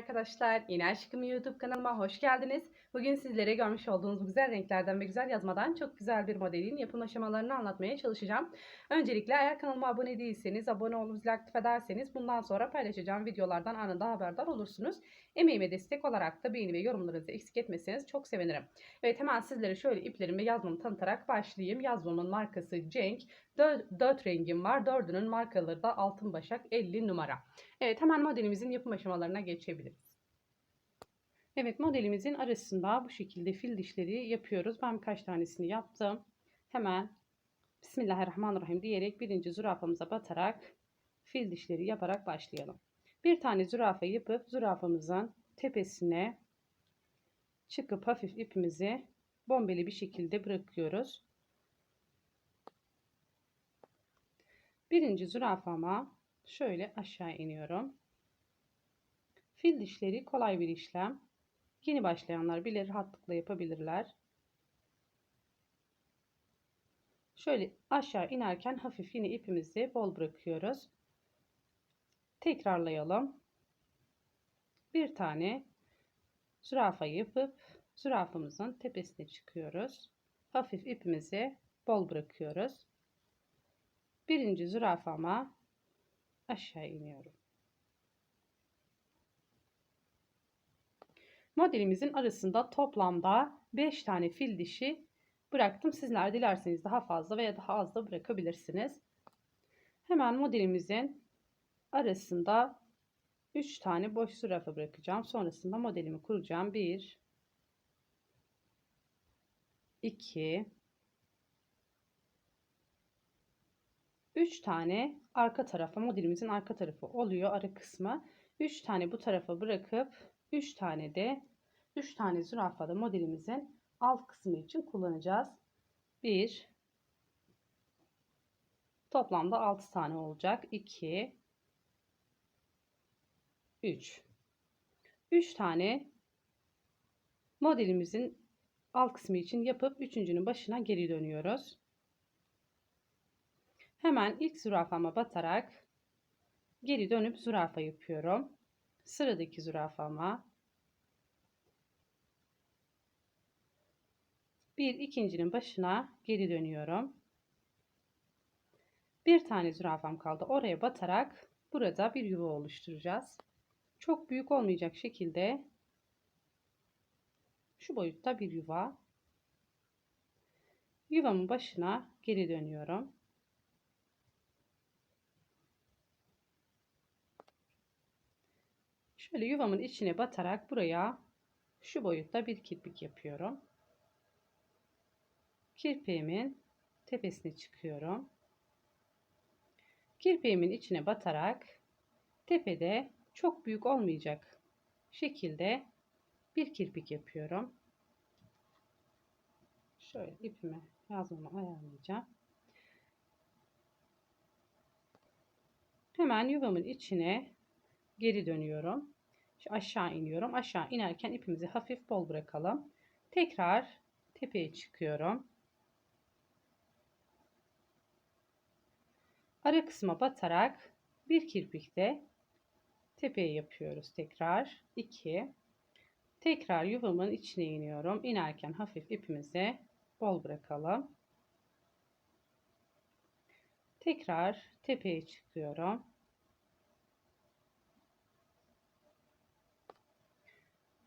arkadaşlar. Yeni Aşkım YouTube kanalıma hoş geldiniz. Bugün sizlere görmüş olduğunuz güzel renklerden ve güzel yazmadan çok güzel bir modelin yapım aşamalarını anlatmaya çalışacağım. Öncelikle eğer kanalıma abone değilseniz, abone olup zil aktif ederseniz bundan sonra paylaşacağım videolardan anında haberdar olursunuz. Emeğime destek olarak da beğeni ve yorumlarınızı eksik etmeseniz çok sevinirim. Evet hemen sizlere şöyle iplerimi yazmamı tanıtarak başlayayım. Yazmamın markası Cenk. 4 rengim var. Dördünün markaları da Altın Başak 50 numara. Evet hemen modelimizin yapım aşamalarına geçebiliriz. Evet modelimizin arasında bu şekilde fil dişleri yapıyoruz. Ben birkaç tanesini yaptım. Hemen Bismillahirrahmanirrahim diyerek birinci zürafamıza batarak fil dişleri yaparak başlayalım. Bir tane zürafa yapıp zürafamızın tepesine çıkıp hafif ipimizi bombeli bir şekilde bırakıyoruz. Birinci zürafama şöyle aşağı iniyorum. Fil dişleri kolay bir işlem. Yeni başlayanlar bile rahatlıkla yapabilirler. Şöyle aşağı inerken hafif yine ipimizi bol bırakıyoruz. Tekrarlayalım. Bir tane zürafa yapıp zürafamızın tepesine çıkıyoruz. Hafif ipimizi bol bırakıyoruz. Birinci zürafama aşağı iniyorum. Modelimizin arasında toplamda 5 tane fil dişi bıraktım. Sizler dilerseniz daha fazla veya daha az da bırakabilirsiniz. Hemen modelimizin arasında 3 tane boş zürafa bırakacağım. Sonrasında modelimi kuracağım. 1 2 3 tane arka tarafa modelimizin arka tarafı oluyor ara kısmı. 3 tane bu tarafa bırakıp 3 tane de 3 tane zürafada modelimizin alt kısmı için kullanacağız. 1 toplamda 6 tane olacak. 2 3 3 tane modelimizin alt kısmı için yapıp üçüncünün başına geri dönüyoruz. Hemen ilk zürafama batarak geri dönüp zürafa yapıyorum. Sıradaki zürafama bir ikincinin başına geri dönüyorum. Bir tane zürafam kaldı. Oraya batarak burada bir yuva oluşturacağız. Çok büyük olmayacak şekilde şu boyutta bir yuva. Yuvamın başına geri dönüyorum. Şöyle yuvamın içine batarak buraya şu boyutta bir kirpik yapıyorum. Kirpiğimin tepesine çıkıyorum. Kirpiğimin içine batarak tepede çok büyük olmayacak şekilde bir kirpik yapıyorum. Şöyle ipimi yazmamı ayarlayacağım. Hemen yuvamın içine geri dönüyorum. Şu aşağı iniyorum. Aşağı inerken ipimizi hafif bol bırakalım. Tekrar tepeye çıkıyorum. Ara kısma batarak bir kirpikte tepeye yapıyoruz tekrar. 2 Tekrar yuvamın içine iniyorum. İnerken hafif ipimizi bol bırakalım. Tekrar tepeye çıkıyorum.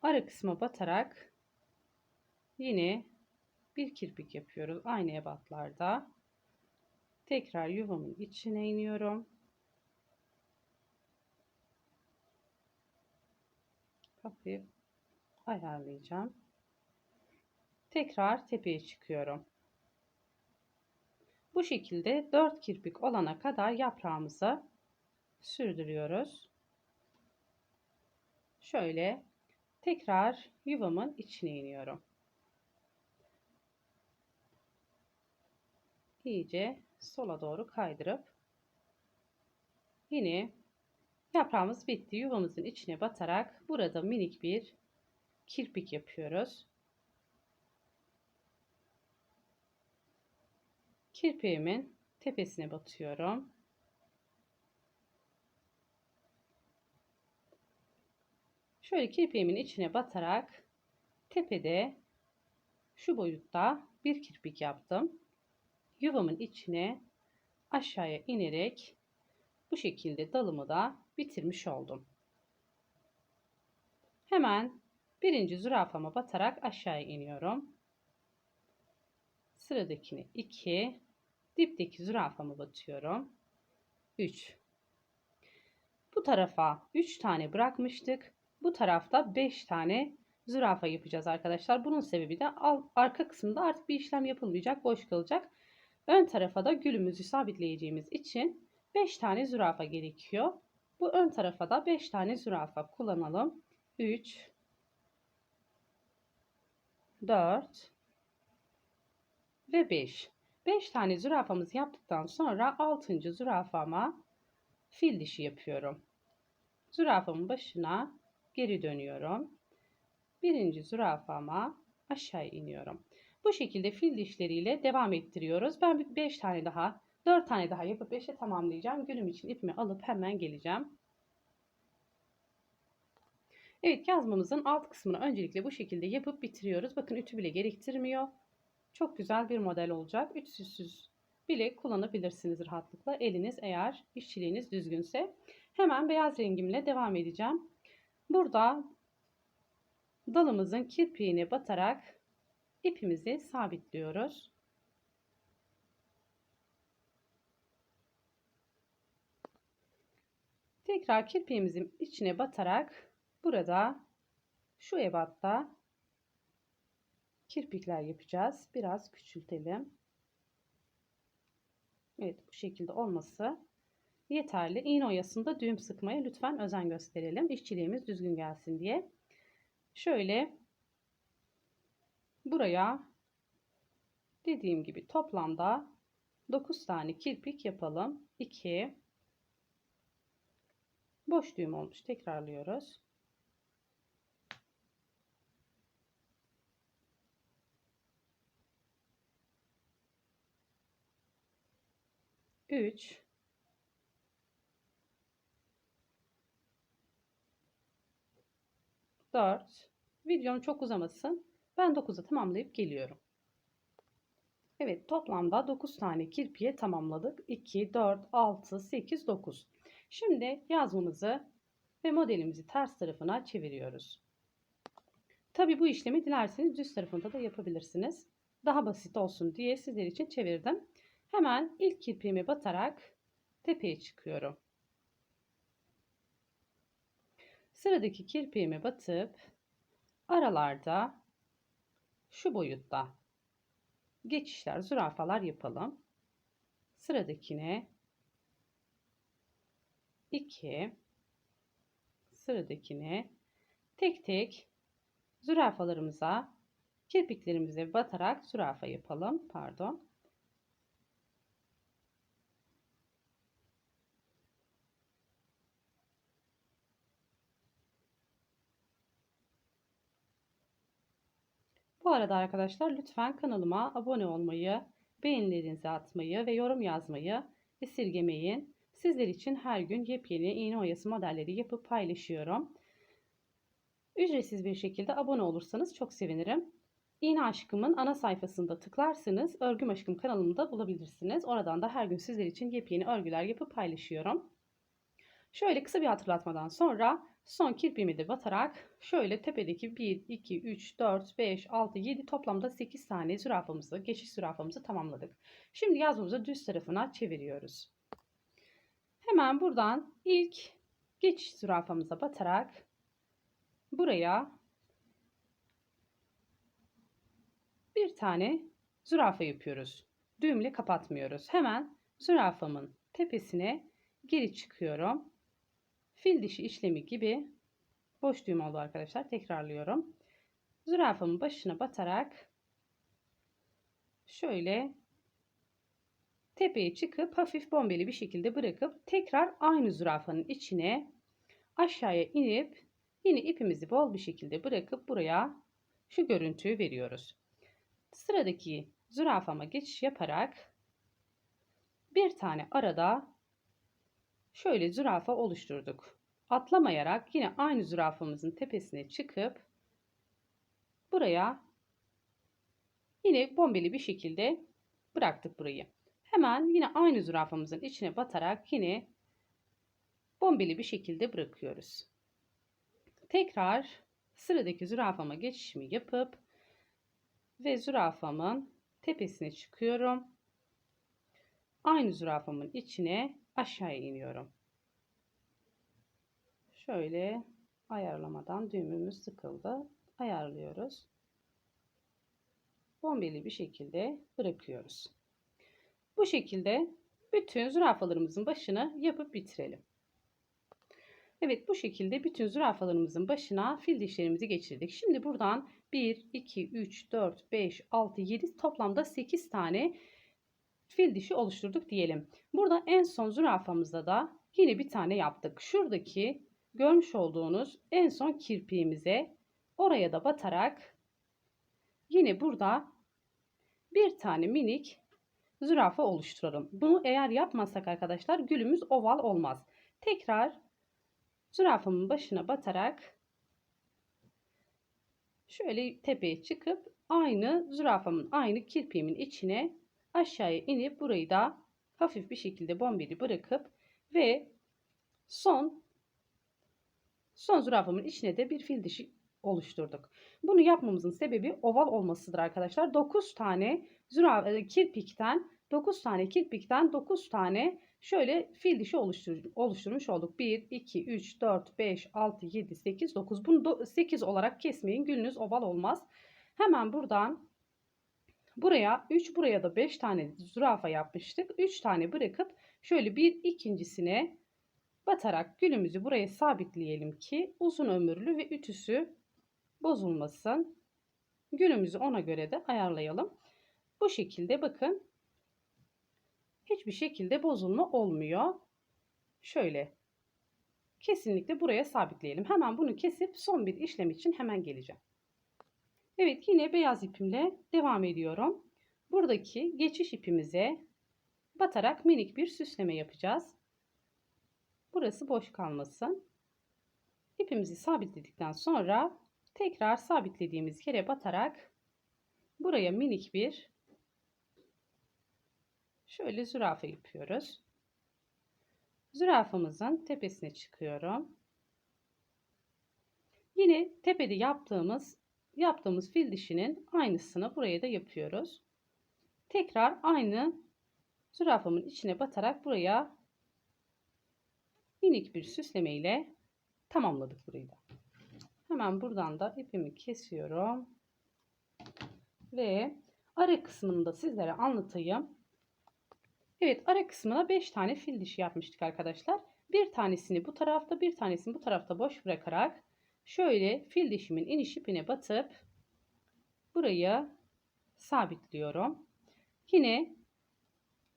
Ara kısma batarak yine bir kirpik yapıyoruz aynı ebatlarda. Tekrar yuvamın içine iniyorum. Hafif ayarlayacağım. Tekrar tepeye çıkıyorum. Bu şekilde 4 kirpik olana kadar yaprağımızı sürdürüyoruz. Şöyle tekrar yuvamın içine iniyorum. İyice sola doğru kaydırıp yine yaprağımız bitti. Yuvamızın içine batarak burada minik bir kirpik yapıyoruz. Kirpiğimin tepesine batıyorum. Şöyle kirpiğimin içine batarak tepede şu boyutta bir kirpik yaptım. Yuvamın içine aşağıya inerek bu şekilde dalımı da bitirmiş oldum. Hemen birinci zürafama batarak aşağıya iniyorum. Sıradakini 2, dipteki zürafama batıyorum. 3. Bu tarafa 3 tane bırakmıştık. Bu tarafta 5 tane zürafa yapacağız arkadaşlar. Bunun sebebi de arka kısımda artık bir işlem yapılmayacak, boş kalacak. Ön tarafa da gülümüzü sabitleyeceğimiz için 5 tane zürafa gerekiyor. Bu ön tarafa da 5 tane zürafa kullanalım. 3 4 ve 5. 5 tane zürafamızı yaptıktan sonra 6. zürafama fil dişi yapıyorum. Zürafamın başına geri dönüyorum. Birinci zürafama aşağı iniyorum. Bu şekilde fil dişleriyle devam ettiriyoruz. Ben 5 tane daha, 4 tane daha yapıp 5'e tamamlayacağım. Günüm için ipimi alıp hemen geleceğim. Evet yazmamızın alt kısmını öncelikle bu şekilde yapıp bitiriyoruz. Bakın ütü bile gerektirmiyor. Çok güzel bir model olacak. Ütüsüz bile kullanabilirsiniz rahatlıkla. Eliniz eğer işçiliğiniz düzgünse. Hemen beyaz rengimle devam edeceğim. Burada dalımızın kirpiğine batarak ipimizi sabitliyoruz. Tekrar kirpiğimizin içine batarak burada şu ebatta kirpikler yapacağız. Biraz küçültelim. Evet bu şekilde olması yeterli. İğne oyasında düğüm sıkmaya lütfen özen gösterelim. İşçiliğimiz düzgün gelsin diye. Şöyle buraya dediğim gibi toplamda 9 tane kirpik yapalım. 2 boş düğüm olmuş. Tekrarlıyoruz. 3 4 Videom çok uzamasın. Ben 9'a tamamlayıp geliyorum. Evet toplamda 9 tane kirpiye tamamladık. 2, 4, 6, 8, 9. Şimdi yazmamızı ve modelimizi ters tarafına çeviriyoruz. Tabi bu işlemi dilerseniz düz tarafında da yapabilirsiniz. Daha basit olsun diye sizler için çevirdim. Hemen ilk kirpiğimi batarak tepeye çıkıyorum. Sıradaki kirpiğimi batıp aralarda şu boyutta geçişler, zürafalar yapalım. Sıradakine 2 sıradakine tek tek zürafalarımıza kirpiklerimize batarak zürafa yapalım. Pardon. Bu arada arkadaşlar lütfen kanalıma abone olmayı, beğenilerinizi atmayı ve yorum yazmayı esirgemeyin. Sizler için her gün yepyeni iğne oyası modelleri yapıp paylaşıyorum. Ücretsiz bir şekilde abone olursanız çok sevinirim. İğne Aşkım'ın ana sayfasında tıklarsanız Örgüm Aşkım kanalımda bulabilirsiniz. Oradan da her gün sizler için yepyeni örgüler yapıp paylaşıyorum. Şöyle kısa bir hatırlatmadan sonra son kirpiğimi de batarak şöyle tepedeki 1, 2, 3, 4, 5, 6, 7 toplamda 8 tane zürafamızı, geçiş zürafamızı tamamladık. Şimdi yazmamızı düz tarafına çeviriyoruz. Hemen buradan ilk geçiş zürafamıza batarak buraya bir tane zürafa yapıyoruz. Düğümle kapatmıyoruz. Hemen zürafamın tepesine geri çıkıyorum fil dişi işlemi gibi boş düğüm oldu arkadaşlar. Tekrarlıyorum. Zürafamın başına batarak şöyle tepeye çıkıp hafif bombeli bir şekilde bırakıp tekrar aynı zürafanın içine aşağıya inip yine ipimizi bol bir şekilde bırakıp buraya şu görüntüyü veriyoruz. Sıradaki zürafama geçiş yaparak bir tane arada şöyle zürafa oluşturduk. atlamayarak yine aynı zürafamızın tepesine çıkıp buraya yine bombeli bir şekilde bıraktık burayı. Hemen yine aynı zürafamızın içine batarak yine bombeli bir şekilde bırakıyoruz. Tekrar sıradaki zürafama geçişimi yapıp ve zürafamın tepesine çıkıyorum. Aynı zürafamın içine aşağıya iniyorum. Şöyle ayarlamadan düğümümüz sıkıldı. Ayarlıyoruz. Bombeli bir şekilde bırakıyoruz. Bu şekilde bütün zürafalarımızın başını yapıp bitirelim. Evet bu şekilde bütün zürafalarımızın başına fil dişlerimizi geçirdik. Şimdi buradan 1, 2, 3, 4, 5, 6, 7 toplamda 8 tane fil dişi oluşturduk diyelim. Burada en son zürafamızda da yine bir tane yaptık. Şuradaki görmüş olduğunuz en son kirpiğimize oraya da batarak yine burada bir tane minik zürafa oluşturalım. Bunu eğer yapmazsak arkadaşlar gülümüz oval olmaz. Tekrar zürafamın başına batarak şöyle tepeye çıkıp aynı zürafamın aynı kirpiğimin içine aşağıya inip burayı da hafif bir şekilde bombeli bırakıp ve son son zürafamın içine de bir fil dişi oluşturduk. Bunu yapmamızın sebebi oval olmasıdır arkadaşlar. 9 tane zürafa e, kirpikten 9 tane kirpikten 9 tane şöyle fil dişi oluştur, oluşturmuş olduk. 1, 2, 3, 4, 5, 6, 7, 8, 9. Bunu 8 olarak kesmeyin. Gülünüz oval olmaz. Hemen buradan buraya 3 buraya da 5 tane zürafa yapmıştık. 3 tane bırakıp şöyle bir ikincisine batarak gülümüzü buraya sabitleyelim ki uzun ömürlü ve ütüsü bozulmasın. Gülümüzü ona göre de ayarlayalım. Bu şekilde bakın hiçbir şekilde bozulma olmuyor. Şöyle kesinlikle buraya sabitleyelim. Hemen bunu kesip son bir işlem için hemen geleceğim. Evet yine beyaz ipimle devam ediyorum. Buradaki geçiş ipimize batarak minik bir süsleme yapacağız. Burası boş kalmasın. İpimizi sabitledikten sonra tekrar sabitlediğimiz yere batarak buraya minik bir şöyle zürafa yapıyoruz. Zürafamızın tepesine çıkıyorum. Yine tepede yaptığımız yaptığımız fil dişinin aynısını buraya da yapıyoruz. Tekrar aynı zürafamın içine batarak buraya minik bir süsleme ile tamamladık burayı da. Hemen buradan da ipimi kesiyorum. Ve ara kısmını da sizlere anlatayım. Evet ara kısmına 5 tane fil dişi yapmıştık arkadaşlar. Bir tanesini bu tarafta bir tanesini bu tarafta boş bırakarak şöyle fil dişimin iniş ipine batıp burayı sabitliyorum. Yine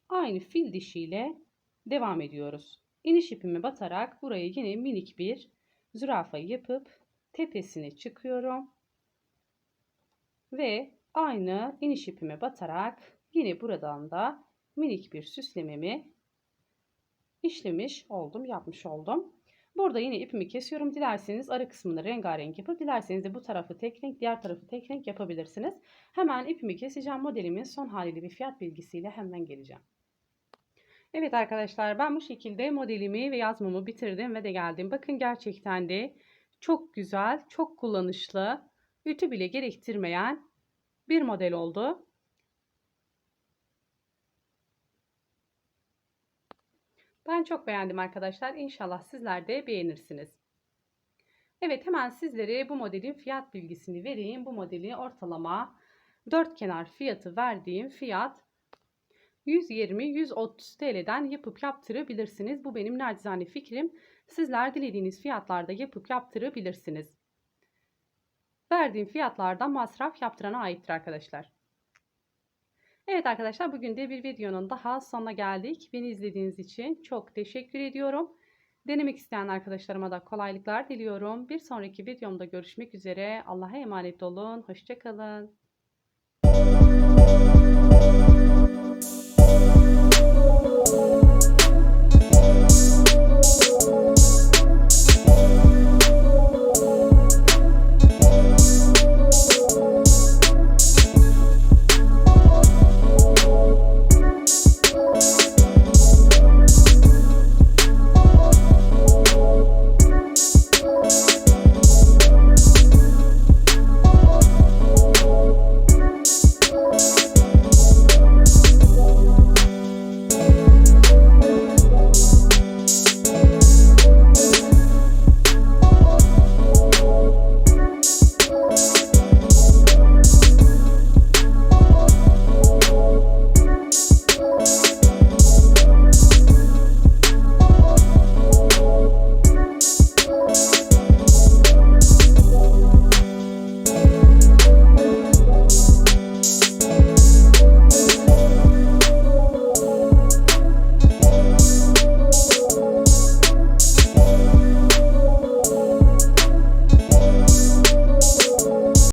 aynı fil dişiyle devam ediyoruz. İniş ipimi batarak buraya yine minik bir zürafa yapıp tepesine çıkıyorum. Ve aynı iniş ipime batarak yine buradan da minik bir süslememi işlemiş oldum, yapmış oldum. Burada yine ipimi kesiyorum. Dilerseniz ara kısmını rengarenk yapıp dilerseniz de bu tarafı tek renk, diğer tarafı tek renk yapabilirsiniz. Hemen ipimi keseceğim. Modelimin son haliyle bir fiyat bilgisiyle hemen geleceğim. Evet arkadaşlar ben bu şekilde modelimi ve yazmamı bitirdim ve de geldim. Bakın gerçekten de çok güzel, çok kullanışlı, ütü bile gerektirmeyen bir model oldu. Ben çok beğendim arkadaşlar. İnşallah sizler de beğenirsiniz. Evet hemen sizlere bu modelin fiyat bilgisini vereyim. Bu modeli ortalama 4 kenar fiyatı verdiğim fiyat 120-130 TL'den yapıp yaptırabilirsiniz. Bu benim nacizane fikrim. Sizler dilediğiniz fiyatlarda yapıp yaptırabilirsiniz. Verdiğim fiyatlardan masraf yaptırana aittir arkadaşlar. Evet arkadaşlar bugün de bir videonun daha sonuna geldik. Beni izlediğiniz için çok teşekkür ediyorum. Denemek isteyen arkadaşlarıma da kolaylıklar diliyorum. Bir sonraki videomda görüşmek üzere. Allah'a emanet olun. Hoşçakalın.